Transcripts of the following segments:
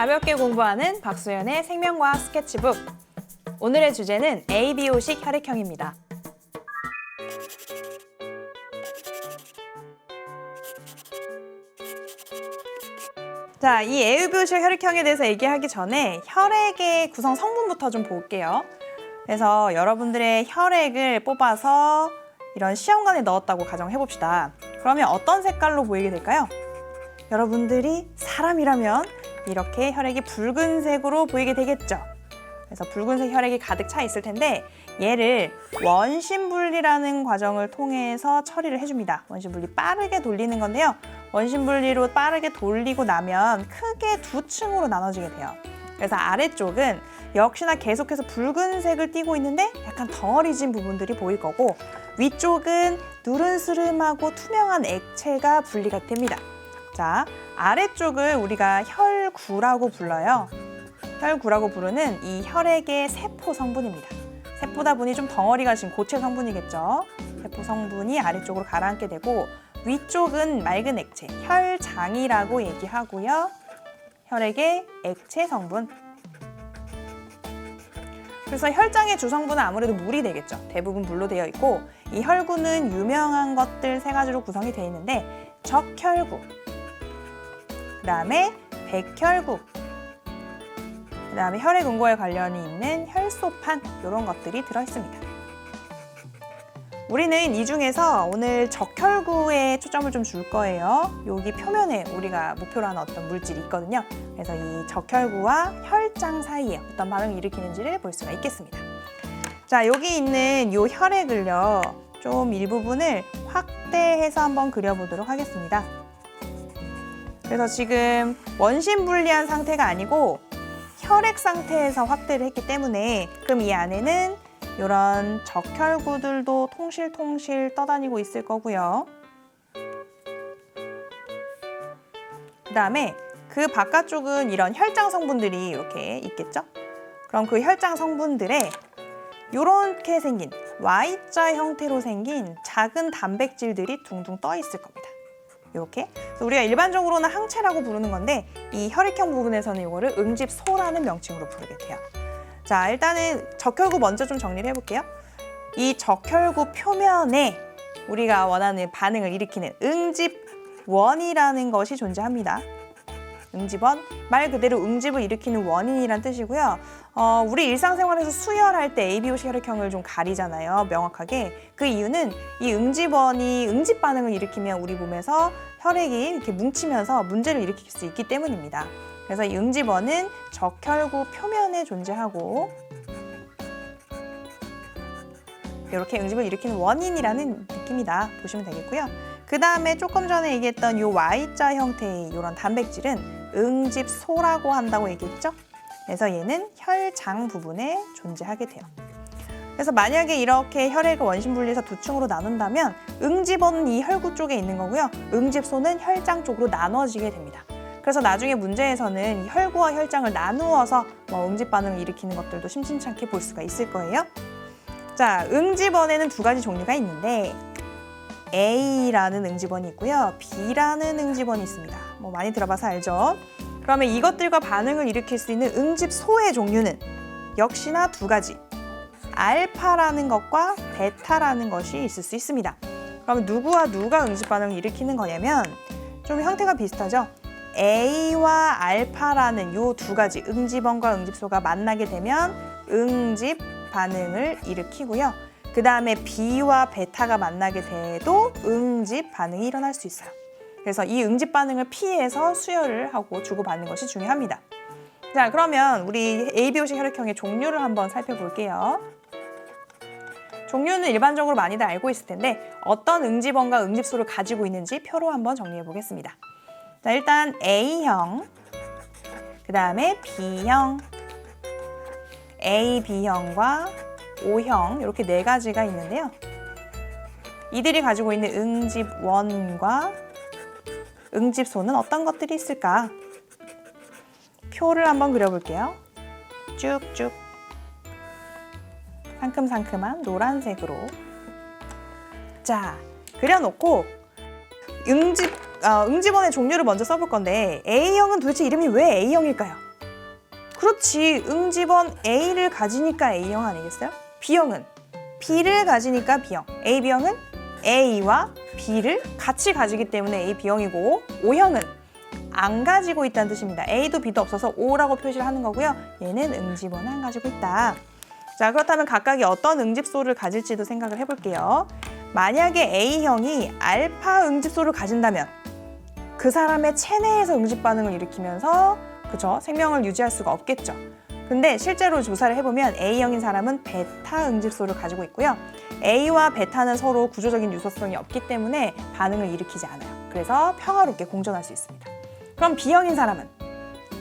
가볍게 공부하는 박소연의 생명과학 스케치북. 오늘의 주제는 ABO식 혈액형입니다. 자, 이 ABO식 혈액형에 대해서 얘기하기 전에 혈액의 구성 성분부터 좀 볼게요. 그래서 여러분들의 혈액을 뽑아서 이런 시험관에 넣었다고 가정해 봅시다. 그러면 어떤 색깔로 보이게 될까요? 여러분들이 사람이라면 이렇게 혈액이 붉은색으로 보이게 되겠죠. 그래서 붉은색 혈액이 가득 차 있을 텐데 얘를 원심 분리라는 과정을 통해서 처리를 해줍니다. 원심 분리 빠르게 돌리는 건데요. 원심 분리로 빠르게 돌리고 나면 크게 두 층으로 나눠지게 돼요. 그래서 아래쪽은 역시나 계속해서 붉은색을 띠고 있는데 약간 덩어리진 부분들이 보일 거고 위쪽은 누른스름하고 투명한 액체가 분리가 됩니다. 자, 아래쪽을 우리가 혈구라고 불러요. 혈구라고 부르는 이 혈액의 세포 성분입니다. 세포다 보니 좀 덩어리가 지금 고체 성분이겠죠. 세포 성분이 아래쪽으로 가라앉게 되고 위쪽은 맑은 액체, 혈장이라고 얘기하고요. 혈액의 액체 성분. 그래서 혈장의 주성분은 아무래도 물이 되겠죠. 대부분 물로 되어 있고 이 혈구는 유명한 것들 세 가지로 구성이 되어 있는데 적혈구, 그 다음에 백혈구, 그다음에 혈액 응고에 관련이 있는 혈소판 이런 것들이 들어 있습니다. 우리는 이 중에서 오늘 적혈구에 초점을 좀 줄 거예요. 여기 표면에 우리가 목표로 하는 어떤 물질이 있거든요. 그래서 이 적혈구와 혈장 사이에 어떤 반응을 일으키는지를 볼 수가 있겠습니다. 자, 여기 있는 이 혈액을요. 좀 일부분을 확대해서 한번 그려보도록 하겠습니다. 그래서 지금 원심 분리한 상태가 아니고 혈액 상태에서 확대를 했기 때문에 그럼 이 안에는 이런 적혈구들도 통실통실 떠다니고 있을 거고요. 그 다음에 그 바깥쪽은 이런 혈장 성분들이 이렇게 있겠죠? 그럼 그 혈장 성분들에 이렇게 생긴 Y자 형태로 생긴 작은 단백질들이 둥둥 떠 있을 겁니다. 이렇게 우리가 일반적으로는 항체라고 부르는 건데 이 혈액형 부분에서는 이거를 응집소라는 명칭으로 부르게 돼요. 자 일단은 적혈구 먼저 좀 정리를 해볼게요. 이 적혈구 표면에 우리가 원하는 반응을 일으키는 응집원이라는 것이 존재합니다. 응집원 말 그대로 응집을 일으키는 원인이란 뜻이고요. 어, 우리 일상생활에서 수혈할 때 ABOC 혈액형을 좀 가리잖아요. 명확하게 그 이유는 이 응집원이 응집 반응을 일으키면 우리 몸에서 혈액이 이렇게 뭉치면서 문제를 일으킬 수 있기 때문입니다. 그래서 이 응집원은 적혈구 표면에 존재하고 이렇게 응집을 일으키는 원인이라는 느낌이다 보시면 되겠고요. 그 다음에 조금 전에 얘기했던 이 Y자 형태의 이런 단백질은 응집소라고 한다고 얘기했죠. 그래서 얘는 혈장 부분에 존재하게 돼요. 그래서 만약에 이렇게 혈액을 원심 분리해서 두 층으로 나눈다면 응집원은 이 혈구 쪽에 있는 거고요. 응집소는 혈장 쪽으로 나눠지게 됩니다. 그래서 나중에 문제에서는 이 혈구와 혈장을 나누어서 뭐 응집 반응을 일으키는 것들도 심심찮게 볼 수가 있을 거예요. 자, 응집원에는 두 가지 종류가 있는데 A라는 응집원이 있고요. B라는 응집원이 있습니다. 뭐 많이 들어봐서 알죠? 그러면 이것들과 반응을 일으킬 수 있는 응집소의 종류는 역시나 두 가지. 알파라는 것과 베타라는 것이 있을 수 있습니다. 그러면 누구와 누가 응집 반응을 일으키는 거냐면 좀 형태가 비슷하죠? A와 알파라는 이두 가지 응집원과 응집소가 만나게 되면 응집 반응을 일으키고요. 그 다음에 B와 베타가 만나게 돼도 응집 반응이 일어날 수 있어요. 그래서 이 응집 반응을 피해서 수혈을 하고 주고받는 것이 중요합니다. 자, 그러면 우리 ABO식 혈액형의 종류를 한번 살펴볼게요. 종류는 일반적으로 많이들 알고 있을 텐데 어떤 응집원과 응집소를 가지고 있는지 표로 한번 정리해 보겠습니다. 자, 일단 A형, 그 다음에 B형, AB형과 O형 이렇게 네 가지가 있는데요. 이들이 가지고 있는 응집원과 응집소는 어떤 것들이 있을까? 표를 한번 그려볼게요. 쭉쭉 상큼상큼한 노란색으로 자 그려놓고 응집 어, 응집원의 종류를 먼저 써볼 건데 A형은 도대체 이름이 왜 A형일까요? 그렇지. 응집원 A를 가지니까 A형 아니겠어요? B형은 B를 가지니까 B형. A, B형은 A와 B를 같이 가지기 때문에 A, B형이고 O형은 안 가지고 있다는 뜻입니다. A도 B도 없어서 O라고 표시를 하는 거고요. 얘는 응집원을 안 가지고 있다. 자, 그렇다면 각각이 어떤 응집소를 가질지도 생각을 해볼게요. 만약에 A형이 알파 응집소를 가진다면 그 사람의 체내에서 응집 반응을 일으키면서 그죠 생명을 유지할 수가 없겠죠. 근데 실제로 조사를 해보면 A형인 사람은 베타 응집소를 가지고 있고요. A와 베타는 서로 구조적인 유사성이 없기 때문에 반응을 일으키지 않아요. 그래서 평화롭게 공존할 수 있습니다. 그럼 B형인 사람은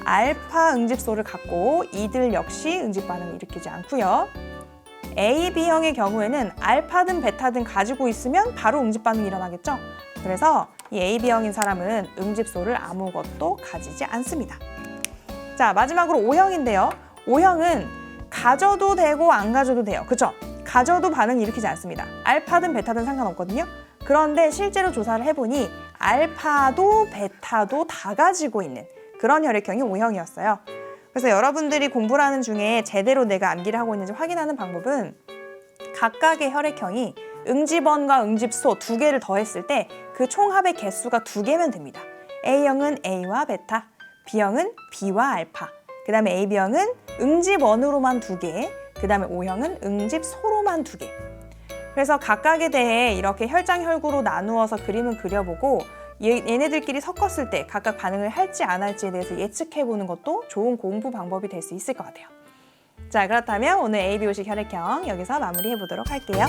알파 응집소를 갖고 이들 역시 응집 반응을 일으키지 않고요. A, B형의 경우에는 알파든 베타든 가지고 있으면 바로 응집 반응이 일어나겠죠. 그래서 이 A, B형인 사람은 응집소를 아무것도 가지지 않습니다. 자, 마지막으로 O형인데요. O형은 가져도 되고 안 가져도 돼요. 그쵸? 가져도 반응 일으키지 않습니다. 알파든 베타든 상관없거든요. 그런데 실제로 조사를 해보니 알파도 베타도 다 가지고 있는 그런 혈액형이 O형이었어요. 그래서 여러분들이 공부를 하는 중에 제대로 내가 암기를 하고 있는지 확인하는 방법은 각각의 혈액형이 응집원과 응집소 두 개를 더했을 때 그 총합의 개수가 두 개면 됩니다. A형은 A와 베타, B형은 B와 알파, 그 다음에 AB형은 응집 원으로만 두 개, 그 다음에 O형은 응집 소로만 두 개. 그래서 각각에 대해 이렇게 혈장 혈구로 나누어서 그림을 그려보고 얘, 얘네들끼리 섞었을 때 각각 반응을 할지 안 할지에 대해서 예측해 보는 것도 좋은 공부 방법이 될 수 있을 것 같아요. 자, 그렇다면 오늘 ABO식 혈액형 여기서 마무리해 보도록 할게요.